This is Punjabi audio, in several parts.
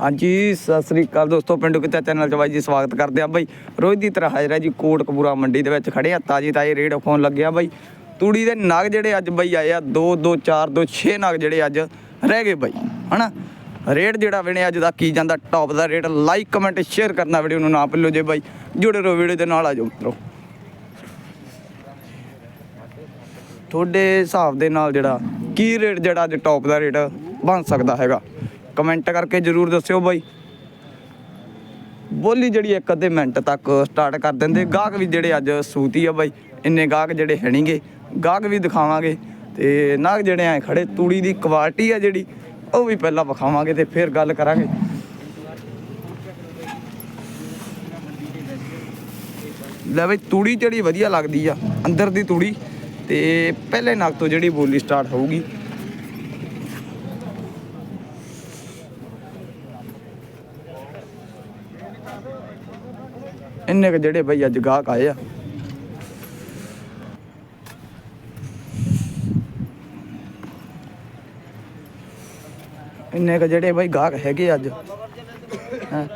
ਹਾਂਜੀ, ਸਤਿ ਸ੍ਰੀ ਅਕਾਲ ਦੋਸਤੋ, ਪਿੰਡੂ ਕਿੱਤਾ ਚੈਨਲ 'ਚ ਬਾਈ ਜੀ ਸਵਾਗਤ ਕਰਦੇ ਆ ਬਾਈ। ਰੋਜ਼ ਦੀ ਤਰ੍ਹਾਂ ਹਾਜ਼ਰ ਹੈ ਜੀ ਕੋਟ ਕਪੂਰਾ ਮੰਡੀ ਦੇ ਵਿੱਚ ਖੜੇ ਆ ਤਾਜੀ ਤਾਜੀ ਰੇਡ ਫੋਨ ਲੱਗਿਆ ਬਾਈ। ਤੂੜੀ ਦੇ ਨਗ ਜਿਹੜੇ ਅੱਜ ਬਾਈ ਆਏ ਆ 2 2 4 2 6 ਨਗ ਜਿਹੜੇ ਅੱਜ ਰਹਿ ਗਏ ਬਾਈ, ਹਨਾ? ਰੇਟ ਜਿਹੜਾ ਵਿਣੇ ਅੱਜ ਦਾ ਕੀ ਜਾਂਦਾ ਟੌਪ ਦਾ ਰੇਟ ਲਾਈਕ ਕਮੈਂਟ ਸ਼ੇਅਰ ਕਰਨਾ ਵੀਡੀਓ ਨੂੰ ਨਾ ਭੁੱਲੋ ਜੇ ਬਾਈ। ਜੁੜੇ ਰਹੋ ਵੀਡੀਓ ਦੇ ਨਾਲ, ਆ ਜਾਓ ਮਿੱਤਰੋ। ਤੁਹਾਡੇ ਹਿਸਾਬ ਦੇ ਨਾਲ ਜਿਹੜਾ, ਕੀ ਰੇਟ ਜਿਹੜਾ ਅੱਜ ਟੌਪ ਦਾ ਰੇਟ ਬਣ ਸਕਦਾ ਹੈਗਾ? ਕਮੈਂਟ ਕਰਕੇ ਜਰੂਰ ਦੱਸਿਓ ਬਾਈ। ਬੋਲੀ ਜਿਹੜੀ ਇੱਕ ਅੱਧੇ ਮਿੰਟ ਤੱਕ ਸਟਾਰਟ ਕਰ ਦਿੰਦੇ। ਗਾਹਕ ਵੀ ਜਿਹੜੇ ਅੱਜ ਸੂਤੀ ਆ ਬਾਈ, ਇੰਨੇ ਗਾਹਕ ਜਿਹੜੇ ਹੈ ਨਹੀਂਗੇ ਗਾਹਕ ਵੀ ਦਿਖਾਵਾਂਗੇ ਤੇ ਨਾਗ ਜਿਹੜੇ ਆ ਖੜੇ, ਤੂੜੀ ਦੀ ਕੁਆਲਿਟੀ ਆ ਜਿਹੜੀ, ਉਹ ਵੀ ਪਹਿਲਾਂ ਵਿਖਾਵਾਂਗੇ ਤੇ ਫਿਰ ਗੱਲ ਕਰਾਂਗੇ। ਲੈ ਬਈ, ਤੂੜੀ ਜਿਹੜੀ ਵਧੀਆ ਲੱਗਦੀ ਆ, ਅੰਦਰ ਦੀ ਤੂੜੀ ਤੇ ਪਹਿਲੇ ਨਗ ਤੋਂ ਜਿਹੜੀ ਬੋਲੀ ਸਟਾਰਟ ਹੋਊਗੀ। ਇੰਨੇ ਕੁ ਜਿਹੜੇ ਬਈ ਅੱਜ ਗਾਹਕ ਆਏ ਆ? ਇੰਨੇ ਕੁ ਜਿਹੜੇ ਬਈ ਗਾਹਕ ਹੈਗੇ ਅੱਜ। ਹੈਂ?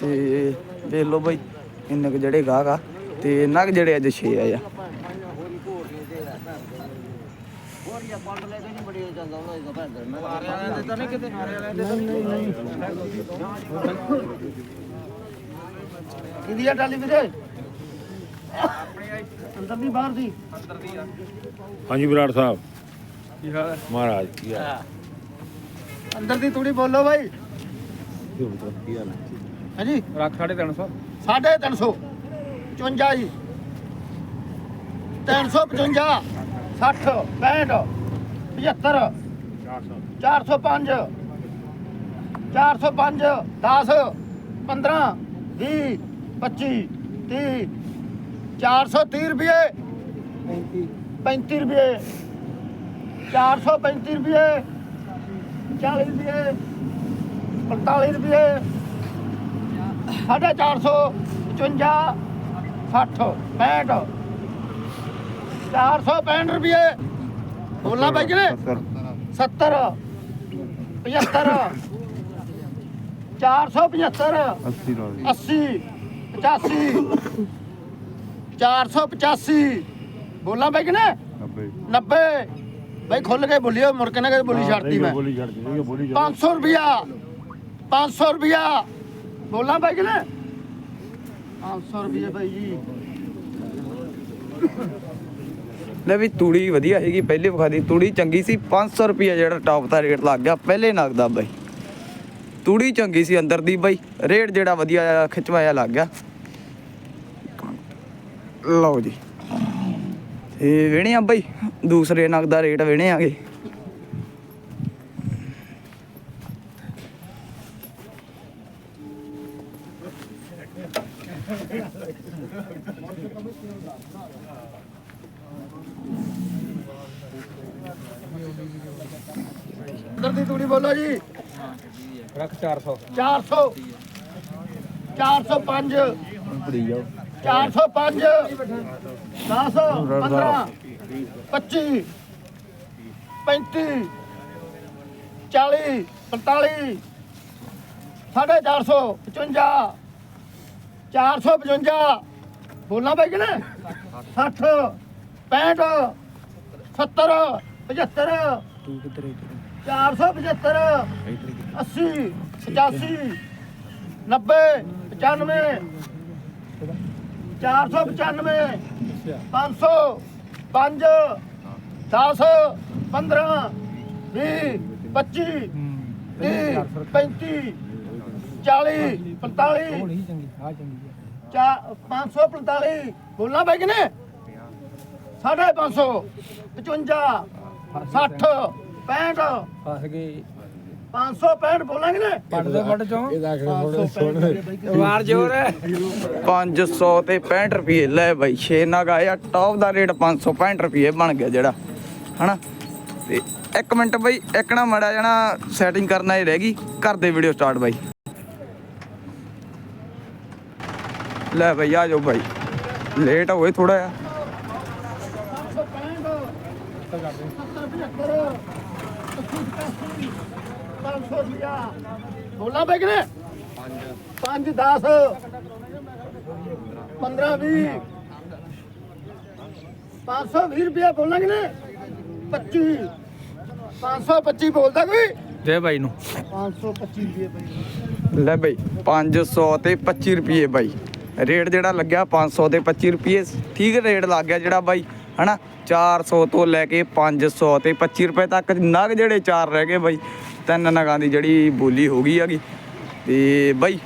ਤੇ ਦੇਖ ਲਓ ਬਈ, ਇੰਨੇ ਕੁ ਜਿਹੜੇ ਗਾਹਕ ਆ, ਤੇ ਨਗ ਜਿਹੜੇ ਅੱਜ 6 ਆਏ ਆ। ਕਿਹਦੀ ਆ ਟਾਲੀ ਵੀਰੇ। ਅੰਦਰ ਦੀ ਬਾਹਰ ਦੀ। ਹਾਂਜੀ ਵਿਰਾਟ ਸਾਹਿਬ। ਮਹਾਰਾਜ ਕੀ ਹਾਲ ਅੰਦਰ ਦੀ ਤੂੜੀ ਬੋਲੋ ਬਾਈ। ਕੀ ਹਾਲ ਹਾਂਜੀ। ਰੱਖ 350 ਸਾਢੇ ਤਿੰਨ ਸੌ। 55 ਜੀ। 355 60 65 75 405 405 10 15 20 25 30 430 ਰੁਪਏ। 35 ਰੁਪਏ। 435 ਰੁਪਏ। 40 ਰੁਪਏ। 45 ਰੁਪਏ। ਸਾਢੇ 400 55 60 65 465 ਰੁਪਏ। ਬੋਲਣਾ ਬਾਈ ਕਿਨੇ 70 75 475 80 85 485 ਬੋਲਾਂ ਬਾਈ ਕਿਨੇ 90 ਬਾਈ ਖੁੱਲ ਕੇ ਬੋਲਿਓ ਮੁੜ ਕੇ ਨਾ ਕਦੇ ਬੋਲੀ ਛੱਡਤੀ ਮੈਂ। ਬੋਲੀ ਛੱਡ ਦਿੱਤੀ ਬੋਲੀ 500 ਰੁਪਿਆ 500 ਰੁਪਿਆ ਬੋਲਾਂ ਬਾਈ ਕਿਨੇ 500 ਰੁਪਏ ਬਾਈ ਜੀ। ਲੈ ਵੀ ਤੂੜੀ ਵਧੀਆ ਹੈਗੀ ਪਹਿਲੇ ਵਿਖਾ ਦੀ। ਤੂੜੀ ਚੰਗੀ ਸੀ 500 ਰੁਪਏ ਜਿਹੜਾ ਟੌਪ ਦਾ ਰੇਟ ਲੱਗ ਗਿਆ ਪਹਿਲੇ ਨਗ ਦਾ ਬਾਈ। ਤੂੜੀ ਚੰਗੀ ਸੀ ਅੰਦਰ ਦੀ ਬਾਈ। ਰੇਟ ਜਿਹੜਾ ਵਧੀਆ ਖਿਚਵਾਇਆ ਲੱਗ ਗਿਆ। ਲਓ ਜੀ। ਤੇ ਵੇਣੇ ਆ ਬਾਈ? ਦੂਸਰੇ ਨਗ ਦਾ ਰੇਟ ਵੇਣੇ ਆਗੇ। ਅੰਦਰ ਦੀ ਤੂੜੀ ਬੋਲੋ ਜੀ। ਰੱਖ 400 400 405 ਕੁੜੀ ਜਾਓ। 405 10 15 25 35 40 45 ਸਾਢੇ 400 55 455 ਬੋਲਣਾ ਬਾਈ ਕਿਨੇ 60 65 70 75 ਤੂੰ ਕਿੱਧਰ ਹੈ 475 80 85 90 95 495 500 5 10 15 20 25 30 35 40 45 ਚਾ 545 ਬੋਲਣਾ ਬਾਈ ਕਿਨੇ? ਸਾਢੇ 500 55 60 65 ਫਸ ਗਏ। 565 ਬੋਲਾਂਗੇ ਨੇ। ਪੱਟ ਦੇ ਪੱਟ ਚੋਂ। ਵਾਰ ਜ਼ੋਰ 500 ਤੇ 65 ਰੁਪਏ ਲੈ ਬਾਈ 6 ਨਗ ਆਇਆ ਟੌਪ ਦਾ ਰੇਟ 565 ਰੁਪਏ ਬਣ ਗਿਆ ਜਿਹੜਾ ਹਨਾ? ਤੇ ਇੱਕ ਮਿੰਟ ਬਾਈ ਇੱਕ ਨਾ ਮੜਾ ਜਣਾ ਸੈਟਿੰਗ ਕਰਨਾ ਹੀ ਰਹਿ ਗਈ। ਕਰ ਦੇ ਵੀਡੀਓ ਸਟਾਰਟ ਬਾਈ। ਲੈ ਬਾਈ ਆ ਜਾਓ ਬਾਈ। ਲੇਟ ਹੋਏ ਥੋੜਾ ਜਿਹਾ। 565 70 75 ਬੋਲਾਂ ਬਈ ਕਿਨੇ 5 10 15 20 520 ਰੁਪਏ ਬੋਲਾਂ ਕਿਨੇ 25 525 ਬੋਲਦਾ ਕੋਈ? ਦੇ ਬਾਈ ਨੂੰ। 525 ਰੁਪਏ ਬਈ ਲੈ ਬਾਈ 500 ਤੇ 25 ਰੁਪਏ ਬਾਈ। ਰੇਟ ਜਿਹੜਾ ਲੱਗਿਆ 500 ਤੇ 25 ਰੁਪਏ ਠੀਕ ਰੇਟ ਲੱਗ ਗਿਆ ਜਿਹੜਾ ਬਾਈ ਹਨਾ? 400 ਤੋਂ ਲੈ ਕੇ 500 ਤੇ 25 ਰੁਪਏ ਤੱਕ ਨਗ ਜਿਹੜੇ ਚਾਰ ਰਹਿ ਗਏ ਬਾਈ। ਤਿੰਨ ਨਗਾਂ ਦੀ ਜਿਹੜੀ ਬੋਲੀ ਹੋ ਗਈ ਹੈਗੀ। ਤੇ ਬਾਈ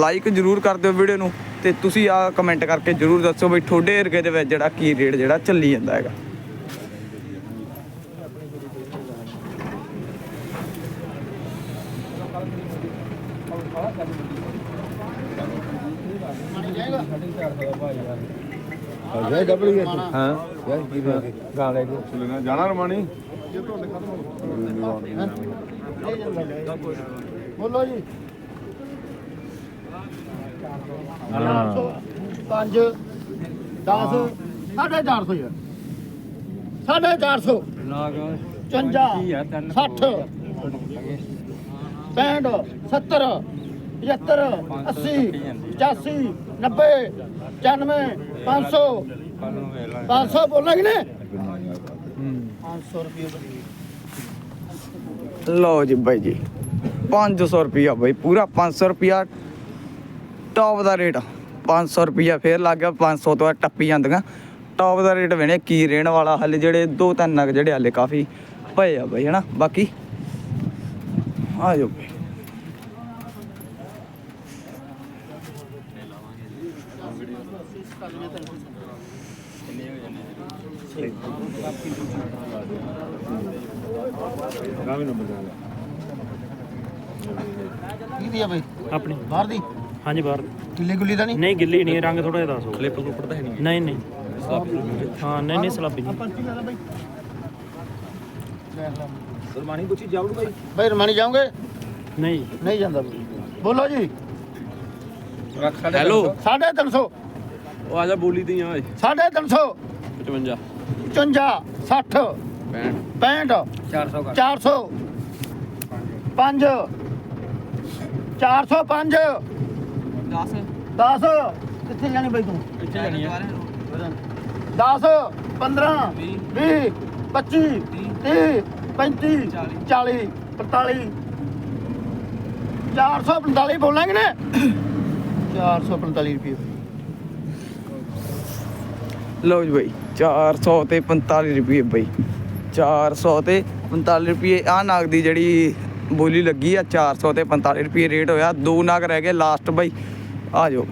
ਲਾਈਕ ਜਰੂਰ ਕਰ ਦਿਓ ਵੀਡੀਓ ਨੂੰ ਤੇ ਤੁਸੀਂ ਆ ਕਮੈਂਟ ਕਰਕੇ ਜਰੂਰ ਦੱਸੋ ਬਈ ਤੁਹਾਡੇ ਏਰੀਏ ਦੇ ਵਿੱਚ ਜਿਹੜਾ ਕੀ ਰੇਟ ਜਿਹੜਾ ਚੱਲੀ ਜਾਂਦਾ ਹੈਗਾ। ਜੈ ਡਬਲ ਗਿਆ ਹਾਂ। ਜੈ ਕੀ ਗਾਲੇ ਕੋ ਜਾਣਾ ਰਮਾਣੀ ਬੋਲੋ ਜੀ ਹਾਂ। 5 10 ਸਾਢੇ 400 ਯਾਰ ਸਾਢੇ 400 55 60 65 70 75 80 85 90 95 500 500 ਬੋਲਾਂ ਕਿ ਨੇ 500 ਰੁਪਏ ਲਓ ਜੀ ਬਾਈ ਜੀ 500 ਰੁਪਿਆ ਬਾਈ ਪੂਰਾ 500 ਰੁਪਿਆ ਟੌਪ ਦਾ ਰੇਟ 500 ਰੁਪਿਆ ਫੇਰ ਲੱਗ ਗਿਆ 500 ਤੋਂ ਟੱਪੀ ਜਾਂਦੀਆਂ। ਟੌਪ ਦਾ ਰੇਟ ਵੇਣੇ ਕੀ ਰਹਿਣ ਵਾਲਾ ਹਲੇ ਜਿਹੜੇ ਦੋ ਤਿੰਨ ਨਗ ਜਿਹੜੇ ਹਲੇ ਕਾਫੀ ਪਏ ਆ ਬਾਈ ਹਨਾ? ਬਾਕੀ ਆ ਜਾਓ ਬਾਈ। ਗਾਵੇਂ ਨੰਬਰ ਜਾਣਾ ਕੀ ਦੀ ਆ ਬਈ? ਆਪਣੀ। ਬਾਹਰ ਦੀ? ਹਾਂਜੀ ਬਾਹਰ। ਕਿੱਲੇ ਗੁੱਲੀ ਦਾ ਨਹੀਂ? ਨਹੀਂ ਗਿੱਲੀ ਨਹੀਂ ਰੰਗ ਥੋੜਾ ਜਿਹਾ ਦੱਸੋ ਕਲਿੱਪ ਕੁੱਪੜ ਤਾਂ ਹੈ ਨਹੀਂ। ਨਹੀਂ ਨਹੀਂ। ਹਾਂ ਨਹੀਂ ਨਹੀਂ ਸਲਾਬੀ ਨਹੀਂ। ਪਰਚੀ ਲੈ ਲੈ ਬਈ। ਸਰਮਾਨੀ ਪੁੱਛੀ ਜਾਊਗਾ ਬਾਈ? ਬਈ ਰਮਾਨੀ ਜਾਓਗੇ ਨਹੀਂ। ਨਹੀਂ ਜਾਂਦਾ। ਬੋਲੋ ਜੀ। ਹੈਲੋ 350 ਉਹ ਆ ਜਾ ਬੋਲੀ ਦੀਆਂ ਓਏ। 350 55 55 60 65 400 400 5 405 10 10 ਕਿੱਥੇ ਜਾਣੀ ਬਈ ਤੂੰ? ਇੱਥੇ ਜਾਣੀ ਆ। 10 15 20 25 30 35 40 45 445 ਬੋਲਾਂਗੇ ਨੇ 445 ਰੁਪਏ। ਲਓ ਜੀ ਬਾਈ 400 ਤੇ 45 ਰੁਪਏ ਬਾਈ। 400 ਤੇ 45 ਰੁਪਏ। ਆ ਨਾਗ ਦੀ ਜਿਹੜੀ ਬੋਲੀ ਲੱਗੀ ਆ 400 ਤੇ 45 ਰੁਪਏ ਰੇਟ ਹੋਇਆ। ਦੋ ਨਾਗ ਰਹਿ ਗਏ ਲਾਸਟ ਬਾਈ। ਆ ਜਾਓ।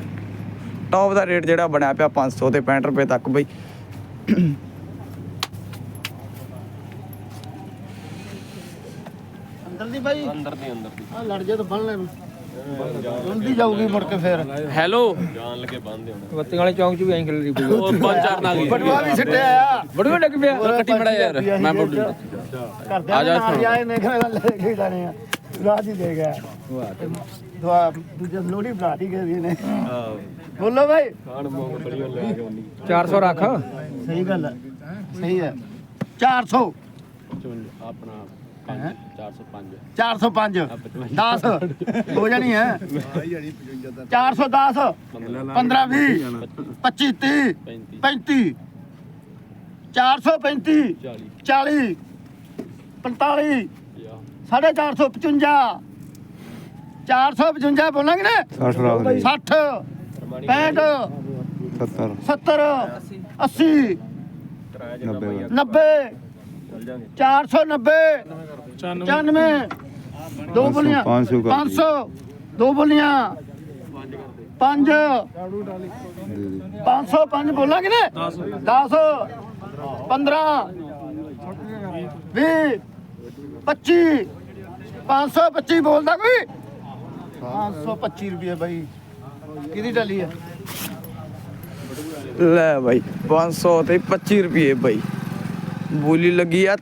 ਟੌਪ ਦਾ ਰੇਟ ਜਿਹੜਾ ਬਣਿਆ ਪਿਆ 500 ਤੇ 65 ਰੁਪਏ ਤੱਕ ਬਾਈ। ਅੰਦਰ ਦੀ ਬਾਈ। ਅੰਦਰ ਦੀ ਅੰਦਰ ਦੀ। ਆ ਲੜ ਜਾ ਤਾਂ ਬੰਨ ਲੈ ਜਲਦੀ ਜਾਊਗੀ ਮੁੜ ਕੇ ਫੇਰ। ਹੈਲੋ। ਜਾਣ ਲੱਗੇ ਬੰਦੇ ਹੁਣ। ਬੱਤੀਆਂ ਵਾਲੇ ਚੌਂਕ 'ਚ ਵੀ ਐਂ ਖਿਲਰੀ ਪਈ ਉਹ ਪੰਜ ਚਾਰ ਨਾ ਗਈ ਬਟਵਾ ਵੀ ਛੱਡਿਆ ਆ। ਬੜੂਆ ਡੱਗ ਪਿਆ। ਕੱਟੀ ਮੜਾ ਯਾਰ। ਮੈਂ ਬੋਲੂ ਕਰਦੇ ਆ ਜਾ ਇੱਥੋਂ। ਆਏ ਨੇ ਕਹਿੰਦਾ ਲੈ ਕੇ ਜਾਣੇ ਆ। ਰਾਜ ਹੀ ਦੇ ਗਿਆ ਦੁਆ ਦੂਜਾ ਲੋੜੀ ਬਲਾਟੀ ਗਈ ਨੇ ਬੋਲੋ ਭਾਈ ਖਾਣ ਮੋਗ ਬੜੀ ਲੈ ਕੇ ਆਉਣੀ 400 ਰੱਖ। ਸਹੀ ਗੱਲ ਹੈ ਸਹੀ ਹੈ 400 ਆਪਣਾ 405 405 10 ਹੋ ਜਾਣੀ ਹੈ 410 15 20 25 30 35 435 40 40 45 ਸਾਢੇ 455 455 ਬੋਲਾਂਗੇ ਨਾ? 60 ਰੱਖ ਦੇ 60 65 70 70 80 90 90 490 95 ਦੋ ਬੋਲੀਆਂ। 500 ਕਰ 500 ਦੋ ਬੋਲੀਆਂ। 5 505 ਬੋਲਾਂਗੇ ਨਾ 10 15 20 25 525 ਬੋਲਦਾ ਕੋਈ? 525 ਰੁਪਏ ਬਾਈ। ਕਿਹਦੀ ਟਾਲੀ ਹੈ ਲੈ ਬਾਈ 500 ਤੇ 25 ਰੁਪਏ ਬਾਈ। ਬੋਲੀ ਲੱਗੀ ਆ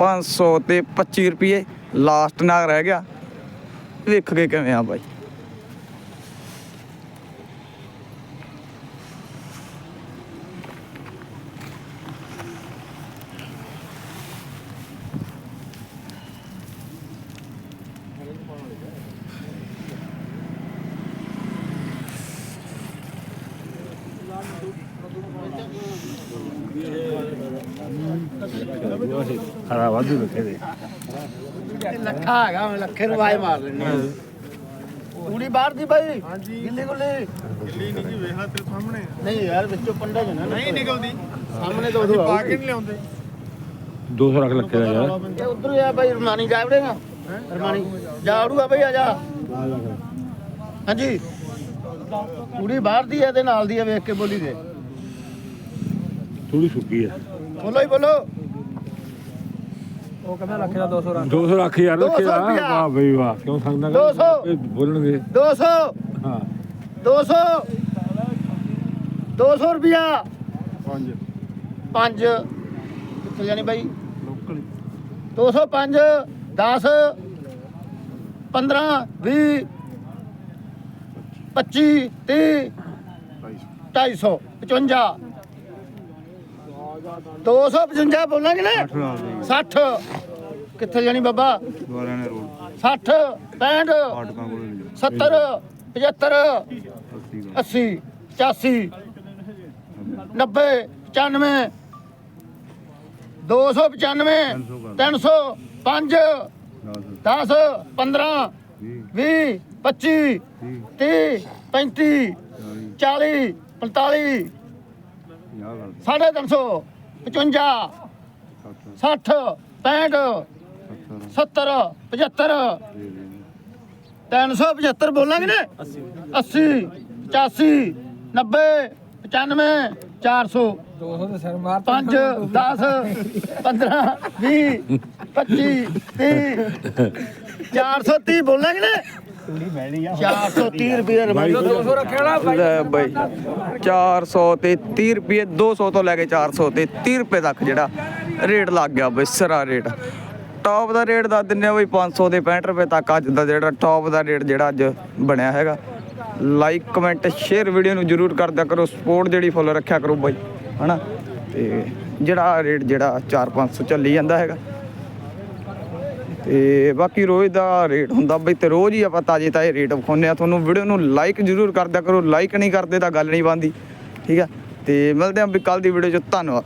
500 ਤੇ 25 ਰੁਪਏ ਲਾਸਟ ਨਾਲ ਰਹਿ ਗਿਆ। ਵੇਖ ਕੇ ਕਿਵੇਂ ਆ ਬਾਈ। ਹਰਾ ਵਾਧੂ ਰੱਖੇ ਦੇ ਲੱਖਾ ਹੈਗਾ ਮੈਂ ਲੱਖੇ ਨੂੰ ਵਾਏ ਮਾਰ ਲੈਣੀ ਪੂਰੀ ਬਾਹਰ ਦੀ ਬਾਈ। ਹਾਂਜੀ। ਗਿੱਲੀ ਗੁੱਲੀ ਗਿੱਲੀ ਨਹੀਂ ਜੀ ਵੇਖਾ ਤੇ ਸਾਹਮਣੇ। ਨਹੀਂ ਯਾਰ ਵਿੱਚੋਂ ਪੰਡਾ ਜਣਾ ਨਹੀਂ ਨਿਕਲਦੀ। ਸਾਹਮਣੇ ਤੋਂ ਉਦੋਂ ਪਾ ਕੇ ਨਹੀਂ ਲਿਆਉਂਦੇ। 200 ਰੱਖ ਲੱਖੇ ਦਾ ਯਾਰ। ਇਹ ਉਧਰ ਆ ਬਾਈ ਰਮਾਨੀ ਜਾ ਵੜੇਗਾ। ਰਮਾਨੀ ਜਾ ਵੜੂਗਾ ਬਾਈ ਆ ਜਾ। ਹਾਂਜੀ। ਪੂਰੀ ਬਾਹਰ ਦੀ ਹੈ ਤੇ ਨਾਲ ਦੀ ਹੈ ਵੇਖ ਕੇ ਬੋਲੀ ਦੇ। ਥੋੜੀ ਸੁੱਕੀ ਹੈ ਬੋਲੋ ਹੀ ਬੋਲੋ। 200 ਰੱਖ ਯਾਰ 200 ਰੱਖੇ ਦਾ ਰੁਪਇਆ। ਵਾਹ ਬਈ ਵਾਹ ਕਿਉਂ ਸੰਗਦਾ 200 ਬੋਲਣਗੇ। 200 ਹਾਂ। 200 200 ਰੁਪਿਆ। 5 5 ਕਿੱਥੇ ਜਾਣੀ ਬਾਈ? 205 10 15 20 25 30 250 55 255 ਬੋਲਾਂਗੇ ਨਾ? 60 ਕਿੱਥੇ ਜਾਣੀ ਬਾਬਾ? ਦੁਆਰਿਆਂ ਨੇ ਰੋਡ। 60 65 ਫਾਟਕਾਂ ਕੋਲ 70 75 80 85 90 95 295 300 5 10 15 20 25 30 35 40 45 ਸਾਢੇ ਤਿੰਨ ਸੌ 55 60 65 70 75 375 ਬੋਲਾਂਗੇ ਨਾ? 80 85 90 95 400 200 ਦੇ ਸਿਰ ਮਾਰ 5 10 15 20 25 30 430 ਬੋਲਾਂਗੇ ਨਾ? 430 ਰੁਪਏ ਰਮਾਈ ਲੈ ਬਈ 400 ਤੇ 30 ਰੁਪਏ 200 ਤੋਂ ਲੈ ਕੇ 400 ਤੇ 30 ਰੁਪਏ ਤੱਕ ਜਿਹੜਾ ਰੇਟ ਲੱਗ ਗਿਆ ਬਈ ਸਰਾ ਰੇਟ। ਟੌਪ ਦਾ ਰੇਟ ਦੱਸ ਦਿੰਨੇ ਆ ਬਈ 500 ਦੇ 65 ਰੁਪਏ ਤੱਕ ਅੱਜ ਦਾ ਜਿਹੜਾ ਟੌਪ ਦਾ ਰੇਟ ਜਿਹੜਾ ਅੱਜ ਬਣਿਆ ਹੈਗਾ। ਲਾਈਕ ਕਮੈਂਟ ਸ਼ੇਅਰ ਵੀਡੀਓ ਨੂੰ ਜਰੂਰ ਕਰਦਿਆ ਕਰੋ। ਸਪੋਰਟ ਜਿਹੜੀ ਫੁੱਲ ਰੱਖਿਆ ਕਰੋ ਬਈ, ਹਨਾ? ਤੇ ਜਿਹੜਾ ਰੇਟ ਜਿਹੜਾ 4-500 ਚੱਲੀ ਜਾਂਦਾ ਹੈਗਾ। ਤੇ ਬਾਕੀ ਰੋਜ਼ ਦਾ ਰੇਟ ਹੁੰਦਾ ਬਈ ਤੇ ਰੋਜ਼ ਹੀ ਆਪਾਂ ਤਾਜੇ ਤਾਜੇ ਰੇਟ ਵਿਖਾਉਂਦੇ ਆ। ਤੁਹਾਨੂੰ ਵੀਡੀਓ ਨੂੰ ਲਾਈਕ ਜ਼ਰੂਰ ਕਰਦਿਆ ਕਰੋ। ਲਾਈਕ ਨਹੀਂ ਕਰਦੇ ਤਾਂ ਗੱਲ ਨਹੀਂ ਬਣਦੀ, ਠੀਕ ਆ? ਤੇ ਮਿਲਦੇ ਆਂ ਵੀ ਕੱਲ ਦੀ ਵੀਡੀਓ 'ਚ। ਧੰਨਵਾਦ।